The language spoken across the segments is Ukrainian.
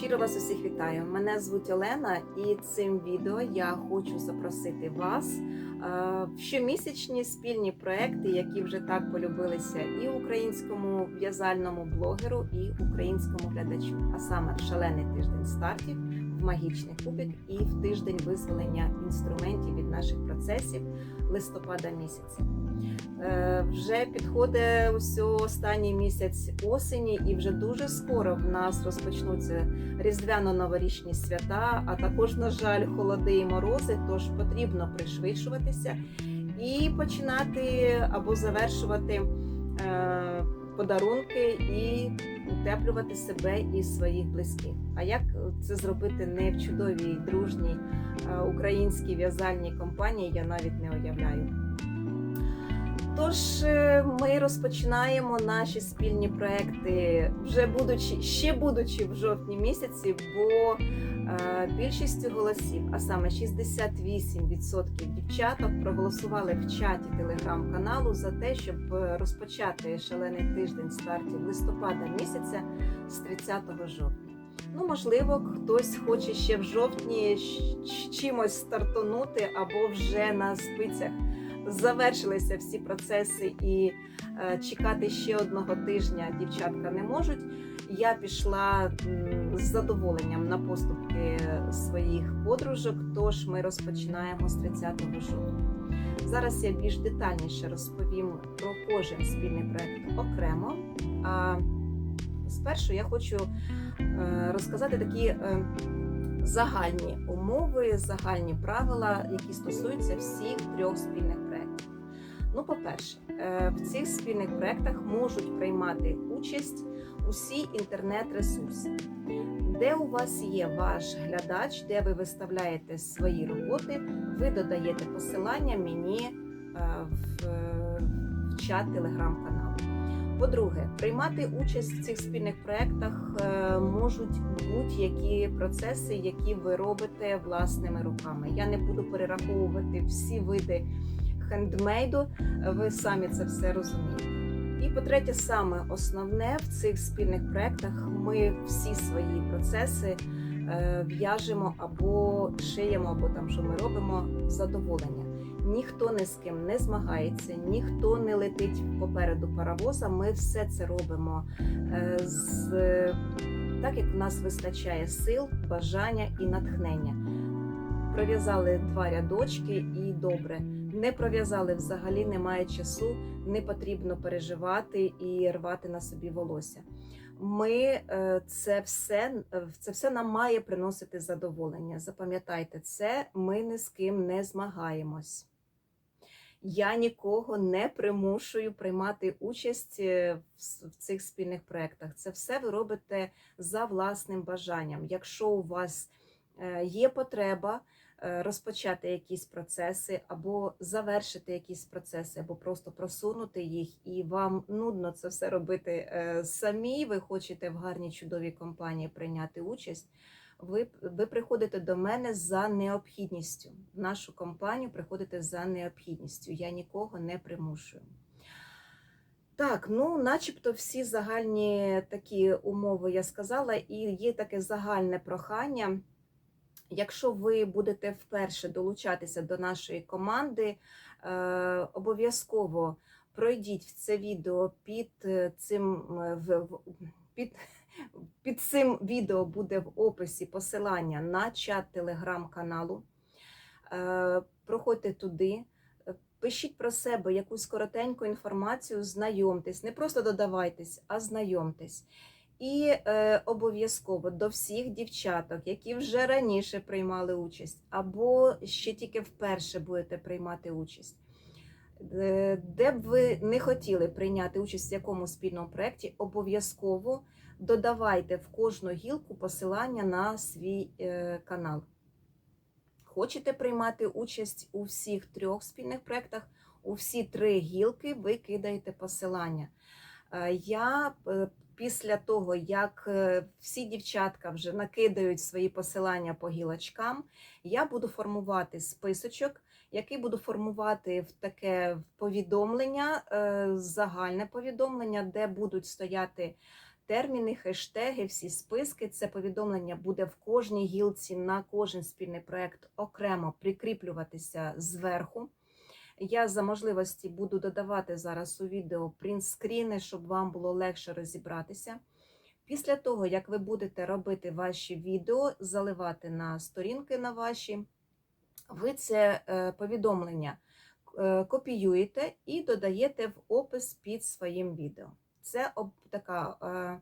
Щиро вас усіх вітаю. Мене звуть Олена, і цим відео я хочу запросити вас е, в щомісячні спільні проекти, які вже так полюбилися і українському в'язальному блогеру, і українському глядачу. А саме шалений тиждень стартів, магічний кубик і в тиждень визволення інструментів від наших процесів листопада місяця. Е, Вже підходить ось останній місяць осені, і вже дуже скоро в нас розпочнуться різдвяно-новорічні свята, а також, на жаль, холоди і морози. Тож потрібно пришвидшуватися і починати або завершувати е, подарунки і утеплювати себе і своїх близьких. А як це зробити не в чудовій дружній е, українській в'язальній компанії, я навіть не уявляю. Тож е, ми розпочинаємо наші спільні проекти, вже будучи ще будучи в жовтні місяці, бо е, більшістю голосів, а саме 68% дівчаток, проголосували в чаті телеграм-каналу за те, щоб розпочати шалений тиждень стартів листопада місяця з 30 жовтня. Ну, можливо, хтось хоче ще в жовтні чимось стартонути або вже на спицях завершилися всі процеси і е, чекати ще одного тижня дівчатка не можуть. Я пішла з задоволенням на поступки своїх подружок, тож ми розпочинаємо з 30 жовтня. Зараз я більш детальніше розповім про кожен спільний проект окремо. А спершу я хочу е, розказати такі е, загальні умови, загальні правила, які стосуються всіх трьох спільних проєктів. Ну, по-перше, е, в цих спільних проєктах можуть приймати участь усі інтернет-ресурси. Де у вас є ваш глядач, де ви виставляєте свої роботи, ви додаєте посилання мені в, чат телеграм-каналу. По-друге, приймати участь в цих спільних проєктах е, можуть будь-які процеси, які ви робите власними руками. Я не буду перераховувати всі види хендмейду, ви самі це все розумієте. І по-третє, саме основне в цих спільних проєктах ми всі свої процеси е, в'яжемо або шиємо, або там що ми робимо задоволення. Ніхто ні з ким не змагається, ніхто не летить попереду паровоза. Ми все це робимо е, з так, як в нас вистачає сил, бажання і натхнення. Пров'язали два рядочки і добре. Не пров'язали взагалі, немає часу, не потрібно переживати і рвати на собі волосся. Ми е, це все це все нам має приносити задоволення. Запам'ятайте це, ми ні з ким не змагаємось. Я нікого не примушую приймати участь е, в цих спільних проєктах. Це все ви робите за власним бажанням. Якщо у вас е, є потреба е, розпочати якісь процеси, або завершити якісь процеси, або просто просунути їх, і вам нудно це все робити самі. Ви хочете в гарній чудовій компанії прийняти участь. Ви, ви приходите до мене за необхідністю. В нашу компанію приходите за необхідністю. Я нікого не примушую. Так, ну, начебто всі загальні такі умови я сказала, і є таке загальне прохання. Якщо ви будете вперше долучатися до нашої команди, е, обов'язково пройдіть в це відео під е, цим е, в, під, цим відео буде в описі посилання на чат телеграм-каналу. Е, Проходьте туди, е, пишіть про себе якусь коротеньку інформацію, знайомтесь, не просто додавайтесь, а знайомтесь. І е, обов'язково до всіх дівчаток, які вже раніше приймали участь, або ще тільки вперше будете приймати участь. Е, Де б ви не хотіли прийняти участь в якому спільному проєкті, обов'язково додавайте в кожну гілку посилання на свій е, канал. Хочете приймати участь у всіх трьох спільних проєктах, у всі три гілки ви кидаєте посилання. Е, Я е, після того, як всі дівчатка вже накидають свої посилання по гілочкам, я буду формувати списочок, який буду формувати в таке повідомлення, загальне повідомлення, де будуть стояти терміни, хештеги, всі списки. Це повідомлення буде в кожній гілці на кожен спільний проект окремо прикріплюватися зверху. Я за можливості буду додавати зараз у відео принтскріни, щоб вам було легше розібратися. Після того, як ви будете робити ваші відео, заливати на сторінки на ваші, ви це е, повідомлення е, копіюєте і додаєте в опис під своїм відео. Це об, така е,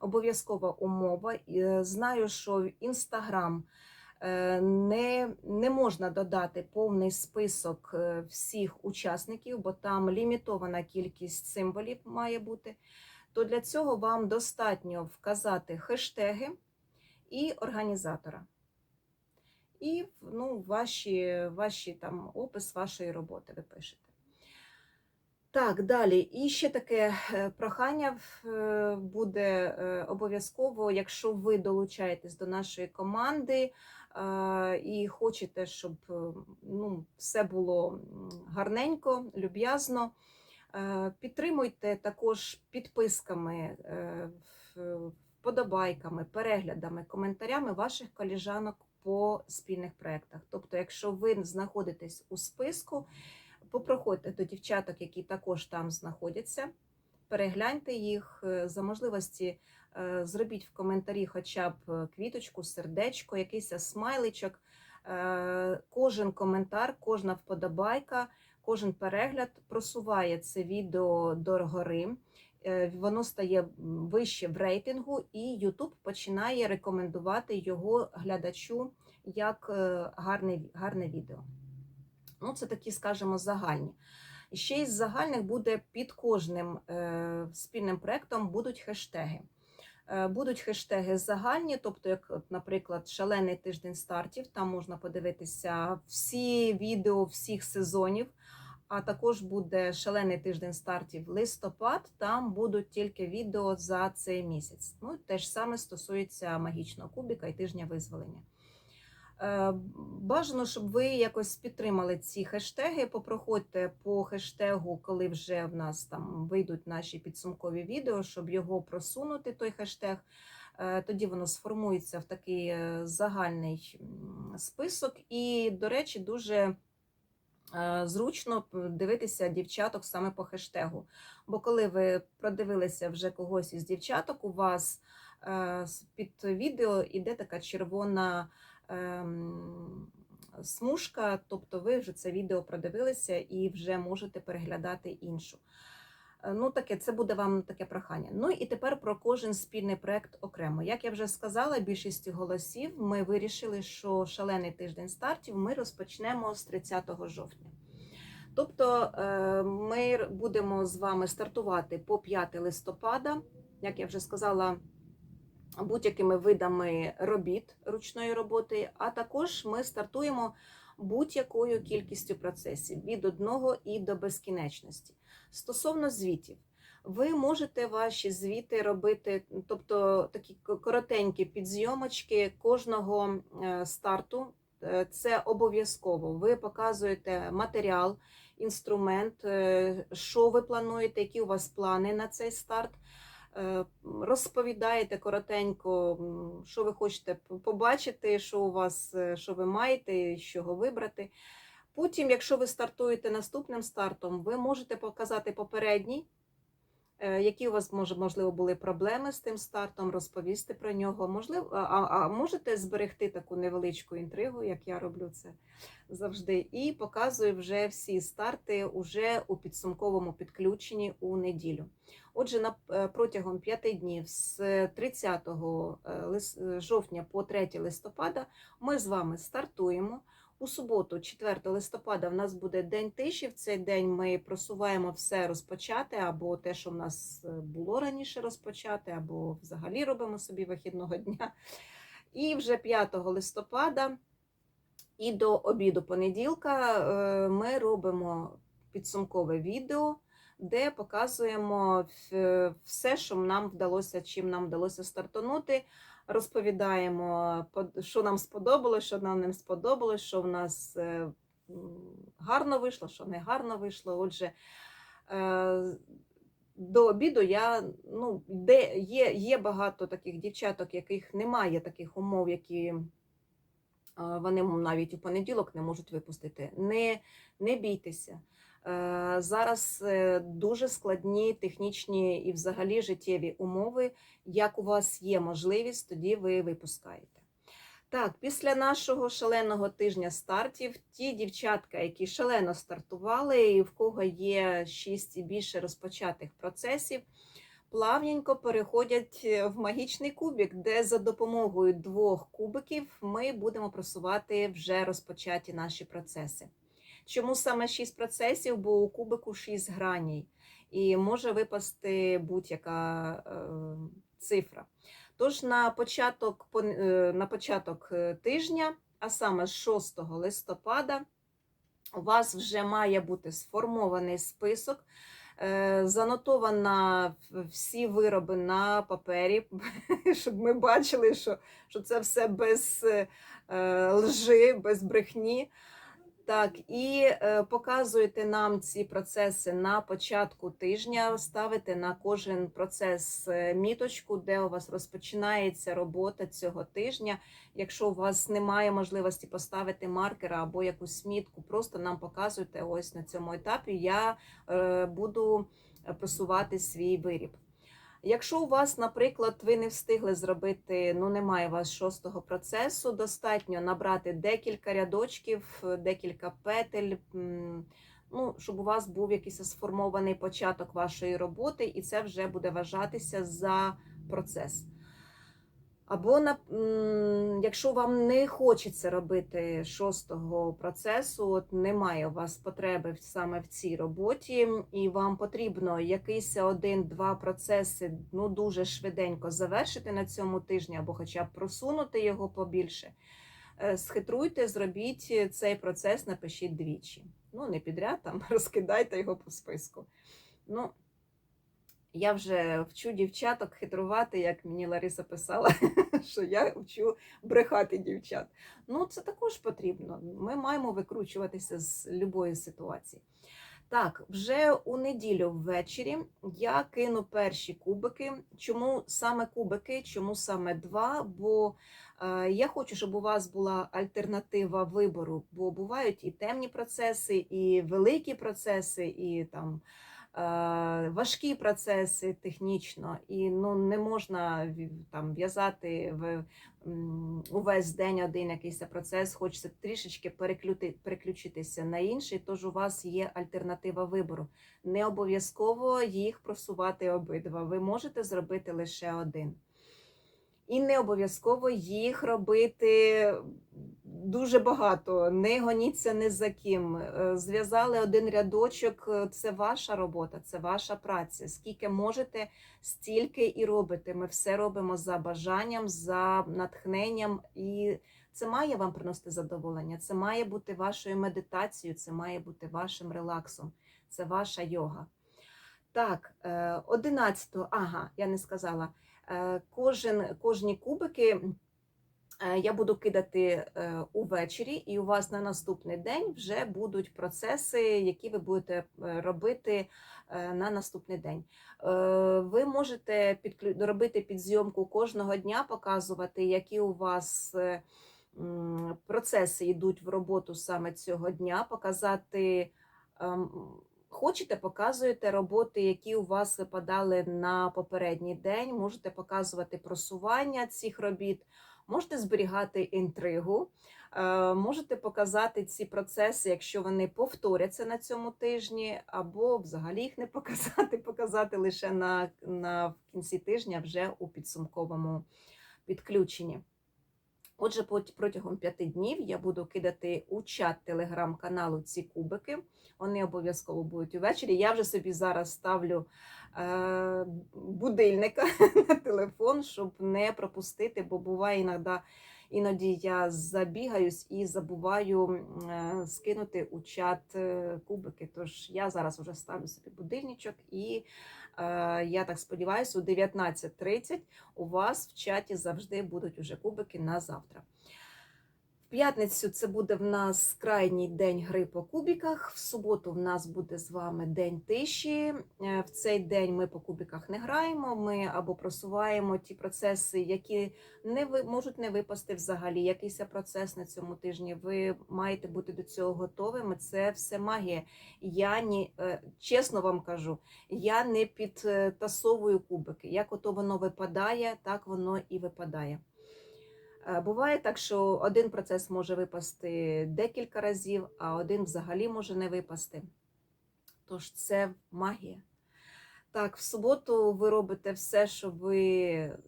обов'язкова умова. Е, Знаю, що в Instagram е, не, не можна додати повний список е, всіх учасників, бо там лімітована кількість символів має бути. То для цього вам достатньо вказати хештеги і організатора. І ну, ваші, ваші там опис вашої роботи ви пишете. Так, далі. І ще таке е, прохання е, буде е, обов'язково, якщо ви долучаєтесь до нашої команди і хочете, щоб ну, все було гарненько, люб'язно. Підтримуйте також підписками, вподобайками, переглядами, коментарями ваших коліжанок по спільних проєктах. Тобто, якщо ви знаходитесь у списку, попроходьте до дівчаток, які також там знаходяться, перегляньте їх е, за можливості. е, Зробіть в коментарі хоча б е, квіточку, сердечко, якийсь смайличок. Кожен коментар, кожна вподобайка Кожен перегляд просуває це відео до гори, воно стає вище в рейтингу, і YouTube починає рекомендувати його глядачу як гарне, гарне відео. Ну, це такі, скажімо, загальні. І ще із загальних буде під кожним е, спільним проектом будуть хештеги. Е, Будуть хештеги загальні, тобто, як, наприклад, шалений тиждень стартів, там можна подивитися всі відео всіх сезонів. А також буде шалений тиждень стартів листопад. Там будуть тільки відео за цей місяць. Ну, те ж саме стосується магічного кубіка і тижня визволення. Е, Бажано, щоб ви якось підтримали ці хештеги. Попроходьте по хештегу, коли вже в нас там вийдуть наші підсумкові відео, щоб його просунути, той хештег. Е, Тоді воно сформується в такий е, загальний список. І, до речі, дуже зручно дивитися дівчаток саме по хештегу. Бо коли ви продивилися вже когось із дівчаток, у вас під відео іде така червона смужка, тобто ви вже це відео продивилися і вже можете переглядати іншу. Е, Ну, таке, це буде вам таке прохання. Ну і тепер про кожен спільний проект окремо. Як я вже сказала, більшістю голосів ми вирішили, що шалений тиждень стартів ми розпочнемо з 30 жовтня. Тобто е, ми будемо з вами стартувати по 5 листопада, як я вже сказала, будь-якими видами робіт ручної роботи, а також ми стартуємо будь-якою кількістю процесів від одного і до безкінечності. Стосовно звітів, ви можете ваші звіти робити, тобто такі коротенькі підзйомочки кожного е, старту. Е, Це обов'язково. Ви показуєте матеріал, інструмент, е, що ви плануєте, які у вас плани на цей старт. Е, Розповідаєте коротенько, що ви хочете побачити, що у вас, е, що ви маєте, з чого вибрати. Потім, якщо ви стартуєте наступним стартом, ви можете показати попередній, які у вас може, можливо були проблеми з тим стартом, розповісти про нього. Можливо, а, а можете зберегти таку невеличку інтригу, як я роблю це завжди, і показую вже всі старти уже у підсумковому підключенні у неділю. Отже, на е, протягом п'яти днів з 30 е, лис- е, жовтня по 3 листопада ми з вами стартуємо. У суботу, 4 листопада, в нас буде день тиші. В цей день ми просуваємо все розпочати, або те, що в нас е, було раніше розпочати, або взагалі робимо собі вихідного дня. І вже 5 листопада і до обіду понеділка е, ми робимо підсумкове відео, де показуємо все, що нам вдалося, чим нам вдалося стартанути. Розповідаємо, що нам сподобалось, що нам не сподобалось, що в нас е, гарно вийшло, що не гарно вийшло. Отже, е, до обіду я ну, де є, є багато таких дівчаток, яких немає таких умов, які е, вони навіть у понеділок не можуть випустити. Не, не бійтеся. Е, Зараз е, дуже складні технічні і взагалі життєві умови. Як у вас є можливість, тоді ви випускаєте. Так, після нашого шаленого тижня стартів, ті дівчатка, які шалено стартували, і в кого є 6 і більше розпочатих процесів, плавненько переходять в магічний кубик, де за допомогою двох кубиків ми будемо просувати вже розпочаті наші процеси. Чому саме 6 процесів? Бо у кубику 6 граней, і може випасти будь-яка е, цифра. Тож на початок, е, на початок е, тижня, а саме з 6 листопада, у вас вже має бути сформований список, е, занотовано всі вироби на папері, щоб ми бачили, що, що це все без лжи, без брехні. Так, і е, показуєте нам ці процеси на початку тижня, ставите на кожен процес е, міточку, де у вас розпочинається робота цього тижня. Якщо у вас немає можливості поставити маркера або якусь мітку, просто нам показуйте ось на цьому етапі. Я е, буду просувати свій виріб. Якщо у вас, наприклад, ви не встигли зробити, ну немає у вас шостого процесу, достатньо набрати декілька рядочків, декілька петель, ну, щоб у вас був якийсь сформований початок вашої роботи, і це вже буде вважатися за процес. Або на, якщо вам не хочеться робити шостого процесу, от немає у вас потреби саме в цій роботі, і вам потрібно якийсь один-два процеси ну дуже швиденько завершити на цьому тижні, або хоча б просунути його побільше. е, Схитруйте, зробіть цей процес, напишіть двічі. Ну, не підряд там розкидайте його по списку. Ну, я вже вчу дівчаток хитрувати, як мені Лариса писала, що я вчу брехати дівчат. Ну, це також потрібно. Ми маємо викручуватися з будь-якої ситуації. Так, вже у неділю ввечері я кину перші кубики. Чому саме кубики? Чому саме два? Бо е, я хочу, щоб у вас була альтернатива вибору, бо бувають і темні процеси, і великі процеси, і там важкі процеси технічно, і ну не можна там в'язати в увесь день один якийсь процес. Хочеться трішечки переключитися на інший. Тож у вас є альтернатива вибору. Не обов'язково їх просувати обидва. Ви можете зробити лише один. І не обов'язково їх робити дуже багато. Не гоніться ні за ким. Е, Зв'язали один рядочок. е, Це ваша робота, це ваша праця. Скільки можете, стільки і робите. Ми все робимо за бажанням, за натхненням, і це має вам приносити задоволення. Це має бути вашою медитацією, це має бути вашим релаксом, це ваша йога. Так, 11, ага, я не сказала. Е, Кожен, кожні кубики е, я буду кидати е, увечері, і у вас на наступний день вже будуть процеси, які ви будете е, робити е, на наступний день. Е, Ви можете підклю... робити підзйомку кожного дня, показувати, які у вас е, процеси йдуть в роботу саме цього дня, показати. Хочете, показуєте роботи, які у вас випадали на попередній день. Можете показувати просування цих робіт, можете зберігати інтригу, е, можете показати ці процеси, якщо вони повторяться на цьому тижні, або взагалі їх не показати, показати лише на, на в кінці тижня вже у підсумковому підключенні. Отже, протягом п'яти днів я буду кидати у чат телеграм-каналу ці кубики. Вони обов'язково будуть увечері. Я вже собі зараз ставлю е, будильника на телефон, щоб не пропустити, бо буває іноді, іноді я забігаюсь і забуваю е, скинути у чат е, кубики. Тож я зараз вже ставлю собі будильничок і я так сподіваюся, у 19.30 у вас в чаті завжди будуть уже кубики на завтра. П'ятницю це буде в нас крайній день гри по кубіках. В суботу в нас буде з вами день тиші. Е, В цей день ми по кубіках не граємо. Ми або просуваємо ті процеси, які не ви можуть не випасти взагалі. Якийсь процес на цьому тижні. Ви маєте бути до цього готовими. Це все магія. Я ні, е, чесно вам кажу, я не підтасовую кубики. Як ото воно випадає, так воно і випадає. Е, Буває так, що один процес може випасти декілька разів, а один взагалі може не випасти. Тож це магія. Так, в суботу ви робите все, що ви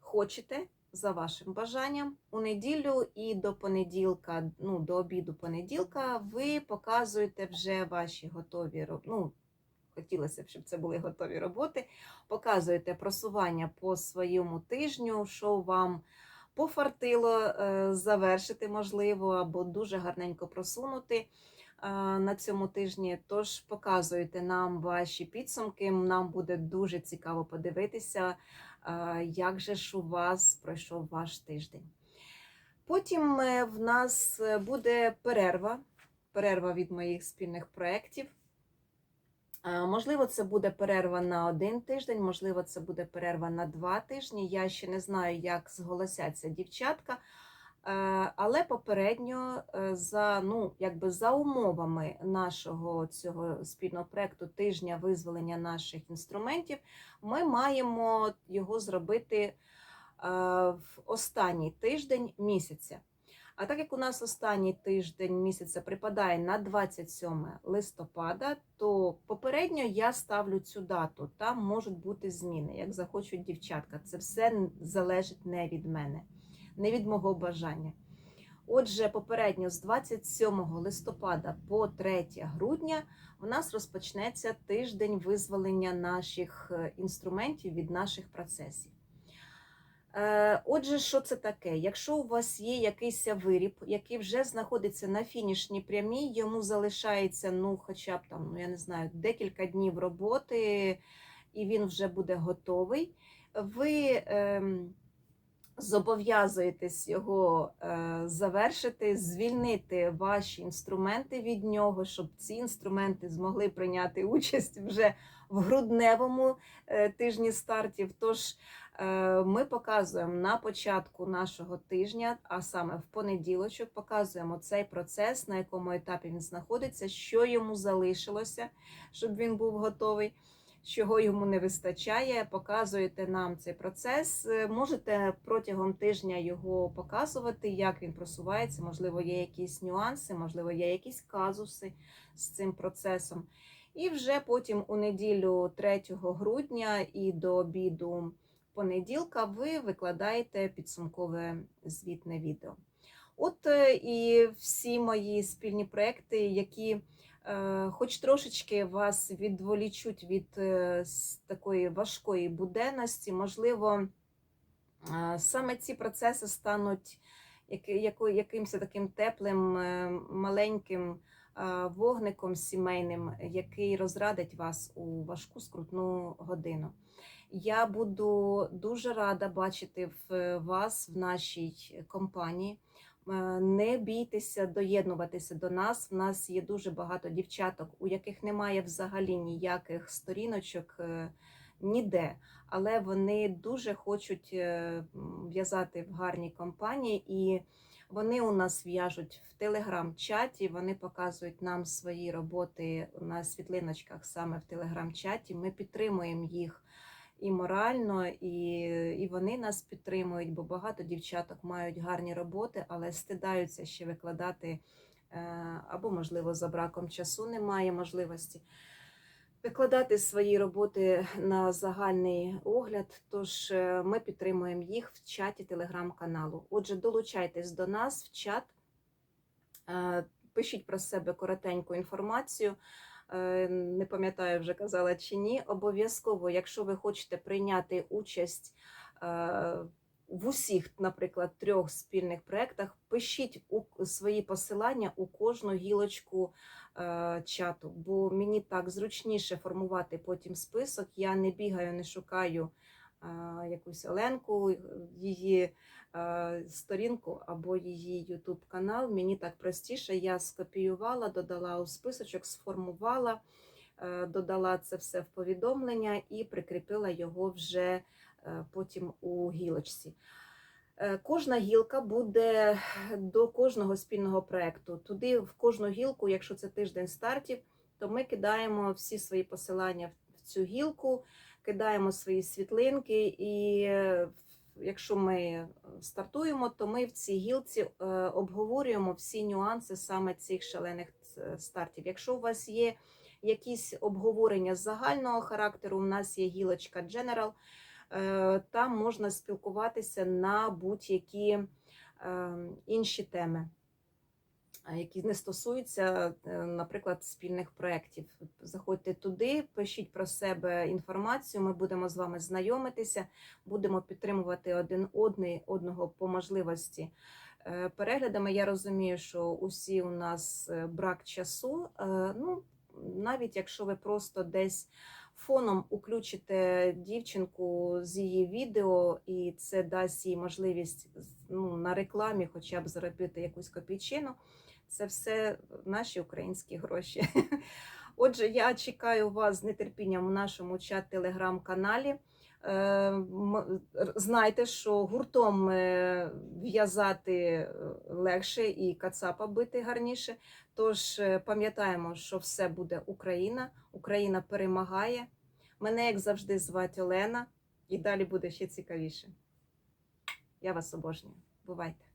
хочете за вашим бажанням. У неділю і до понеділка, ну, до обіду понеділка, ви показуєте вже ваші готові роб- ну, Хотілося б, щоб це були готові роботи. Показуєте просування по своєму тижню, що вам пофартило е, завершити, можливо, або дуже гарненько просунути е, на цьому тижні. Тож показуйте нам ваші підсумки. Нам буде дуже цікаво подивитися, е, як же ж у вас пройшов ваш тиждень. Потім в нас буде перерва, перерва від моїх спільних проєктів. Можливо, це буде перерва на один тиждень, можливо, це буде перерва на два тижні. Я ще не знаю, як зголосяться дівчатка. Е, Але попередньо е, за, ну, якби за умовами нашого цього спільного проекту тижня визволення наших інструментів, ми маємо його зробити е, в останній тиждень місяця. А так як у нас останній тиждень місяця припадає на 27 листопада, то попередньо я ставлю цю дату. Там можуть бути зміни, як захочуть дівчатка. Це все залежить не від мене, не від мого бажання. Отже, попередньо з 27 листопада по 3 грудня в нас розпочнеться тиждень визволення наших е, інструментів від наших процесів. Е, Отже, що це таке? Якщо у вас є якийсь виріб, який вже знаходиться на фінішній прямій, йому залишається, ну, хоча б там, ну я не знаю, декілька днів роботи, і він вже буде готовий, ви ем, зобов'язуєтесь його е, завершити, звільнити ваші інструменти від нього, щоб ці інструменти змогли прийняти участь вже в грудневому е, тижні стартів. Тож Ми показуємо на початку нашого тижня, а саме в понеділочок, показуємо цей процес, на якому етапі він знаходиться, що йому залишилося, щоб він був готовий, чого йому не вистачає. Показуєте нам цей процес. Е, Можете протягом тижня його показувати, як він просувається. Можливо, є якісь нюанси, можливо, є якісь казуси з цим процесом. І вже потім у неділю 3 грудня і до обіду понеділка ви викладаєте підсумкове звітне відео. От е, і всі мої спільні проекти, які е, хоч трошечки вас відволічуть від е, такої важкої буденності, можливо, саме ці процеси стануть якимось таким теплим, маленьким вогником сімейним, який розрадить вас у важку скрутну годину. Я буду дуже рада бачити в вас в нашій компанії. Е, Не бійтеся доєднуватися до нас. В нас є дуже багато дівчаток, у яких немає взагалі ніяких сторіночок е, ніде, але вони дуже хочуть е, в'язати в гарній компанії, і вони у нас в'яжуть в телеграм-чаті. Вони показують нам свої роботи на світлиночках саме в телеграм-чаті. Ми підтримуємо їх і морально, і, і вони нас підтримують, бо багато дівчаток мають гарні роботи, але стидаються ще викладати, е, або, можливо, за браком часу немає можливості викладати свої роботи на загальний огляд. Тож е, ми підтримуємо їх в чаті телеграм-каналу. Отже, долучайтесь до нас в чат, е, пишіть про себе коротеньку інформацію. Е, Не пам'ятаю, вже казала чи ні. Обов'язково, якщо ви хочете прийняти участь е, в усіх, наприклад, трьох спільних проєктах, пишіть у свої посилання у кожну гілочку е, чату, бо мені так зручніше формувати потім список. Я не бігаю, не шукаю якусь Оленку, її е, сторінку або її Ютуб канал. Мені так простіше. Я скопіювала, додала у списочок, сформувала, е, додала це все в повідомлення і прикріпила його вже е, потім у гілочці. Е, Кожна гілка буде до кожного спільного проекту. Туди в кожну гілку, якщо це тиждень стартів, то ми кидаємо всі свої посилання в цю гілку, кидаємо свої світлинки, і е, якщо ми стартуємо, то ми в цій гілці е, обговорюємо всі нюанси саме цих шалених е, стартів. Якщо у вас є якісь обговорення загального характеру, у нас є гілочка General, е, там можна спілкуватися на будь-які е, інші теми які не стосуються, е, наприклад, спільних проєктів. Заходьте туди, пишіть про себе інформацію. Ми будемо з вами знайомитися, будемо підтримувати один одний одного по можливості. Е, Переглядами я розумію, що усі у нас е, брак часу. Ну, навіть якщо ви просто десь фоном уключите дівчинку з її відео, і це дасть їй можливість ну, на рекламі, хоча б заробити якусь копійчину. Це все наші українські гроші. Отже, я чекаю вас з нетерпінням у нашому чат-телеграм-каналі. Е, м- р- Знайте, що гуртом е, в'язати е, легше і кацапа бити гарніше. Тож е, пам'ятаємо, що все буде Україна. Україна перемагає. Мене, як завжди, звати Олена, і далі буде ще цікавіше. Я вас обожнюю. Бувайте!